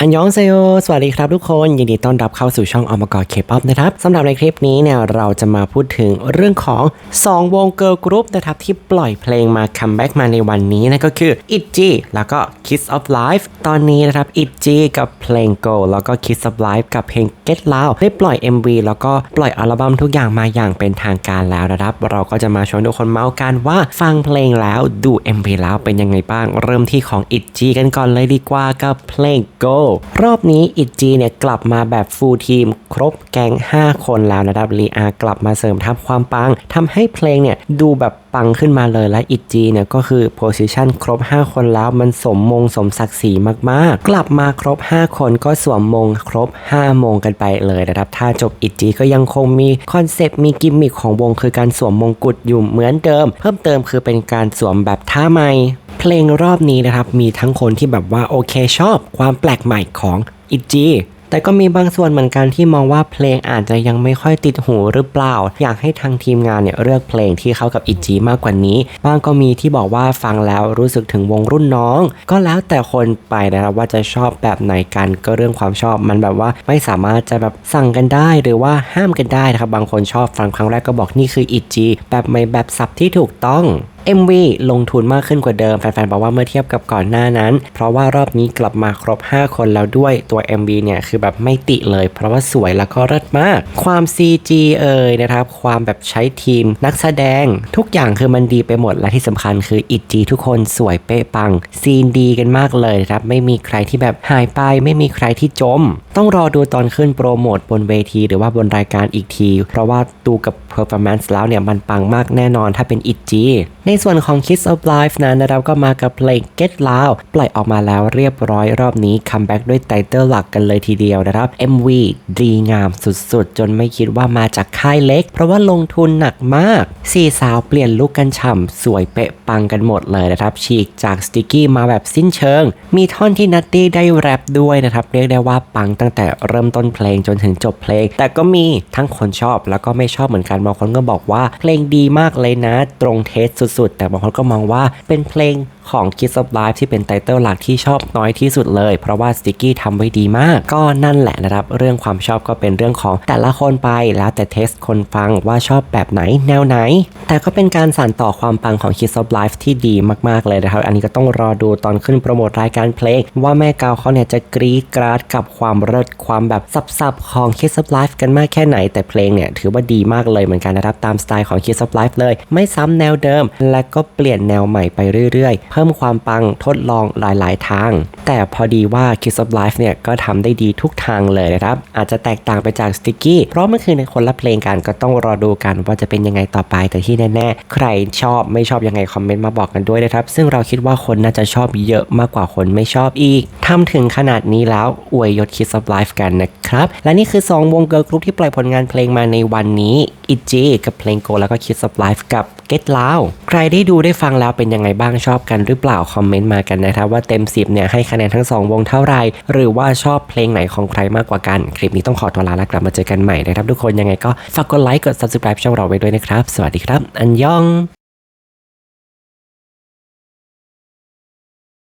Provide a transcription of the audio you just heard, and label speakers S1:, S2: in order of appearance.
S1: อันยองเซโยสวัสดีครับทุกคน ยินดีต้อนรับเข้าสู่ช่องอมกอเคป๊อปนะครับสำหรับในคลิปนี้เนี่ยเราจะมาพูดถึงเรื่องของ 2 วงเกิร์ลกรุ๊ปนะครับที่ปล่อยเพลงมาคัมแบ็กมาในวันนี้นั่นก็คือ ITZY แล้วก็ Kiss of Life ตอนนี้นะครับ ITZY กับเพลง Go แล้วก็ Kiss of Life กับเพลง Get Loud ได้ปล่อย MV แล้วก็ปล่อยอัลบั้มทุกอย่างมาอย่างเป็นทางการแล้วนะครับ เราก็จะมาชวนทุกคนเมาส์กันว่าฟังเพลงแล้วดู MV แล้วเป็นยังไงบ้าง เริ่มที่ของ ITZY กันก่อนเลยดีกว่ากับเพลง Go รอบนี้ ITZY เนี่ยกลับมาแบบฟูลทีม ครบแกง 5 คนแล้วนะครับลีอากลับมาเสริมทัพความปังทำให้เพลงเนี่ยดูแบบปังขึ้นมาเลยและ ITZY เนี่ยก็คือโพสิชันครบ 5 คนแล้วมันสมมงสมศักดิ์ศรีมากๆ กลับมาครบ 5 คนก็สวมมงครบ 5 มงกันไปเลยนะครับ ถ้าจบ ITZY ก็ยังคงมีคอนเซปต์มีกิมมิคของวงคือการสวมมงกุฎอยู่เหมือนเดิม เพิ่มเติมคือเป็นการสวมแบบท่าใหม่ เพลงรอบนี้นะครับ มีทั้งคนที่แบบว่าโอเคชอบความแปลกใหม่ของอิจีแต่ก็มีบางส่วนเหมือนกันที่มองว่าเพลงอาจจะยังไม่ค่อยติดหูหรือเปล่า อยากให้ทางทีมงานเนี่ยเลือกเพลงที่เข้ากับอิจีมากกว่านี้บางก็มีที่บอกว่าฟังแล้วรู้สึกถึงวงรุ่นน้อง ก็แล้วแต่คนไปนะครับว่าจะชอบแบบไหนกันก็เรื่องความชอบมันแบบว่าไม่สามารถจะแบบสั่งกันได้หรือว่าห้ามกันได้นะครับบางคนชอบฟังครั้งแรกก็บอกนี่คืออิจีแบบใหม่แบบสับที่ถูกต้อง MV ลงทุนมากขึ้นกว่าเดิม แฟนๆ บอกว่าเมื่อเทียบกับก่อนหน้านั้น เพราะว่ารอบนี้กลับมาครบ 5 คนแล้วด้วยตัว MV เนี่ยคือแบบไม่ติเลย เพราะว่าสวยแล้วก็เลิศมาก ความ CG เอ่ยนะครับ ความแบบใช้ทีมนักแสดง ทุกอย่างคือมันดีไปหมดและที่สำคัญคืออิจีทุกคนสวยเป๊ะปัง ซีนดีกันมากเลยนะครับ ไม่มีใครที่แบบหายไป ไม่มีใครที่จม ต้องรอดูตอนขึ้นโปรโมทบนเวที หรือว่าบนรายการอีกที เพราะว่าดูกับ performance แล้วเนี่ยมันปังมากแน่นอนถ้าเป็นอิจีในส่วนของ Kiss of Life นั้นนะครับก็มากับเพลง Get Loud ปล่อยออกมาแล้วเรียบร้อยรอบนี้คัมแบ็กด้วยไตเติลหลักกันเลยทีเดียวนะครับ MV ดีงามสุดๆ จนไม่คิดว่ามาจากค่ายเล็ก เพราะว่าลงทุนหนักมากสี่สาวเปลี่ยนลุกกันฉ่ำสวยเป๊ะปังกันหมดเลยนะครับ ฉีกจากสติกี้มาแบบสิ้นเชิง มีท่อนที่นัตตี้ได้แรปด้วยนะครับเรียกได้ว่าปังตั้งแต่เริ่มต้นเพลงจนถึงจบเพลง แต่ก็มีทั้งคนชอบแล้วก็ไม่ชอบเหมือนกันบางคนก็บอกว่าเพลงดีมากเลยนะ ตรงเทสสุดๆแต่บางคนก็มองว่าเป็นเพลงของ Kiss of Life ที่เป็นไตเติลหลักที่ชอบน้อยที่สุดเลย เพราะว่าสติกกี้ทำไว้ดีมาก ก็นั่นแหละนะครับ เรื่องความชอบก็เป็นเรื่องของแต่ละคนไปแล้วแต่เทสคนฟังว่าชอบแบบไหนแนวไหน แต่ก็เป็นการสานต่อความปังของ Kiss of Life ที่ดีมากๆเลยนะครับ อันนี้ก็ต้องรอดูตอนขึ้นโปรโมทรายการเพลง ว่าแม่กาวเขาเนี่ยจะกรี๊ดกราดกับความเลิศความแบบสับๆของ Kiss of Life กันมากแค่ไหนแต่เพลงเนี่ยถือว่าดีมากเลยเหมือนกันนะครับตามสไตล์ของ Kiss of Life เลย ไม่ซ้ำแนวเดิมและก็เปลี่ยนแนวใหม่ไปเรื่อยๆ เพิ่มความปังทดลองหลายๆทาง แต่พอดีว่า Kiss of Life เนี่ยก็ทำได้ดีทุกทางเลยนะครับ อาจจะแตกต่างไปจาก Sticky เพราะมันคือในคนละเพลงกันก็ต้องรอดูกันว่าจะเป็นยังไงต่อไปแต่ที่แน่ๆ ใครชอบไม่ชอบยังไงคอมเมนต์มาบอกกันด้วยนะครับ ซึ่งเราคิดว่าคนน่าจะชอบเยอะมากกว่าคนไม่ชอบอีกทำถึงขนาดนี้แล้วอวยยศ Kiss of Life กันนะครับและนี่คือ 2 วงเกิร์ลกรุ๊ปที่ปล่อยผลงานเพลงมาในวันนี้อิจีกับเพลง Go แล้วก็ Kiss of Life กับ Get Loud ใครได้ดูได้ฟังแล้วเป็นยังไงบ้างชอบกันหรือเปล่าคอมเมนต์มากันนะครับว่าเต็ม 10เนี่ยให้คะแนนทั้ง 2 วงเท่าไหร่หรือว่าชอบเพลงไหนของใครมากกว่ากัน คลิปนี้ต้องขอตัวลาแล้วกลับมาเจอกันใหม่นะครับทุกคนยังไงก็ฝากกดไลค์กด subscribe ช่องเราไว้ด้วยนะครับ สวัสดีครับ อันยอง